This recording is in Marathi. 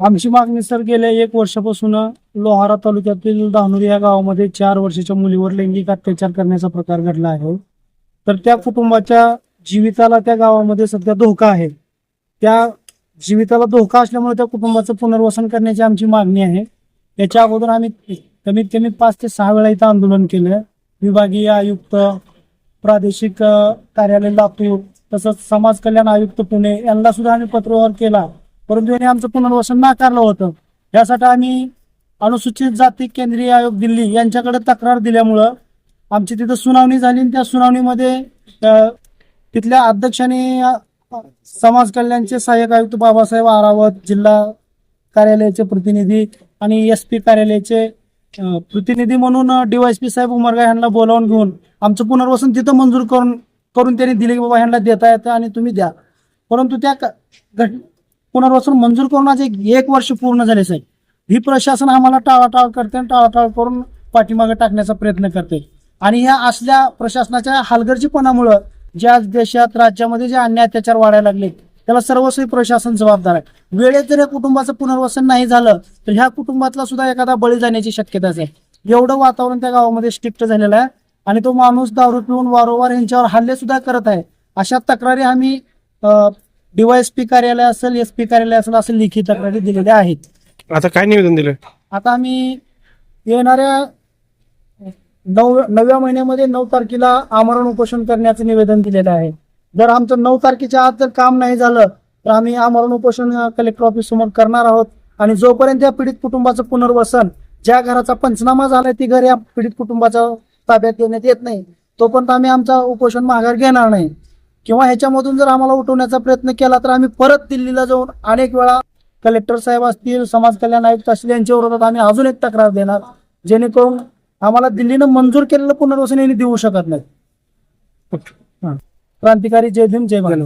आमची मागणी सर गेल्या एक वर्षापासून लोहारा तालुक्यातील धानुरी या गावामध्ये चार वर्षाच्या मुलीवर लैंगिक अत्याचार करण्याचा प्रकार घडला आहे. तर त्या कुटुंबाच्या जीविताला त्या गावामध्ये सध्या धोका आहे. त्या जीविताला धोका असल्यामुळे त्या कुटुंबाचं पुनर्वसन करण्याची आमची मागणी आहे. याच्या अगोदर आम्ही कमीत कमी पाच ते सहा वेळा इथं आंदोलन केलं. विभागीय आयुक्त प्रादेशिक कार्यालय लातूर तसंच समाज कल्याण आयुक्त पुणे यांना सुद्धा आम्ही पत्रव्यवहार केला. परंतु यांनी आमचं पुनर्वसन नाकारलं होतं. यासाठी आम्ही अनुसूचित जाती केंद्रीय आयोग दिल्ली यांच्याकडे तक्रार दिल्यामुळं आमची तिथं सुनावणी झाली आणि त्या सुनावणीमध्ये तिथल्या अध्यक्षांनी समाज कल्याणचे सहाय्यक आयुक्त बाबासाहेब आरावत जिल्हा कार्यालयाचे प्रतिनिधी आणि एस पी कार्यालयाचे प्रतिनिधी म्हणून डीवायसपी साहेब उमरगा यांना बोलावून घेऊन आमचं पुनर्वसन तिथं मंजूर करून करून त्यांनी दिले की बाबा ह्यांना देता येतं आणि तुम्ही द्या. परंतु त्या घट पुनर्वसन मंजूर करून आज एक वर्ष पूर्ण झाले साहेब. ही प्रशासन आम्हाला टाळाटाळ करते आणि टाळाटाळ करून पाठीमागे टाकण्याचा प्रयत्न करते. आणि ह्या असल्या प्रशासनाच्या हलगर्जीपणामुळं ज्या देशात राज्यामध्ये जे अन्याय अत्याचार वाढायला लागले त्याला सर्वस्वी प्रशासन जबाबदार आहे. वेळेत जर या कुटुंबाचं पुनर्वसन नाही झालं तर ह्या कुटुंबातला सुद्धा एखादा बळी जाण्याची शक्यता आहे. एवढं वातावरण त्या गावामध्ये स्ट्रिक्ट झालेलं आहे. आणि तो माणूस दारू पिऊन वारंवार यांच्यावर हल्ले सुद्धा करत आहे. अशा तक्रारी आम्ही डीवायएसपी कार्यालय असेल एस पी कार्यालय असेल असे लिखित तक्रारी दिलेल्या आहेत. आता काय निवेदन दिलं? आता आम्ही येणाऱ्या नऊ नवव्या महिन्यामध्ये नऊ तारखेला आमरण उपोषण करण्याचं निवेदन दिलेलं आहे. जर आमचं नऊ तारखेच्या आत जर काम नाही झालं तर आम्ही आमरण उपोषण कलेक्टर ऑफिस समोर करणार आहोत. आणि जोपर्यंत या पीडित कुटुंबाचं पुनर्वसन ज्या घराचा पंचनामा झालाय ती घर या पीडित कुटुंबाच्या ताब्यात देण्यात येत नाही. तोपर्यंत आम्ही आमचा उपोषण माघार घेणार नाही. किंवा ह्याच्यामधून जर आम्हाला उठवण्याचा प्रयत्न केला तर आम्ही परत दिल्लीला जाऊन अनेक वेळा कलेक्टर साहेब असतील समाज कल्याण आयुक्त असतील यांच्या विरोधात आम्ही अजून एक तक्रार देणार जेणेकरून आम्हाला दिल्लीनं मंजूर केलेलं पुनर्वसन यांनी देऊ शकत नाही. क्रांतिकारी जय भीम जय भारत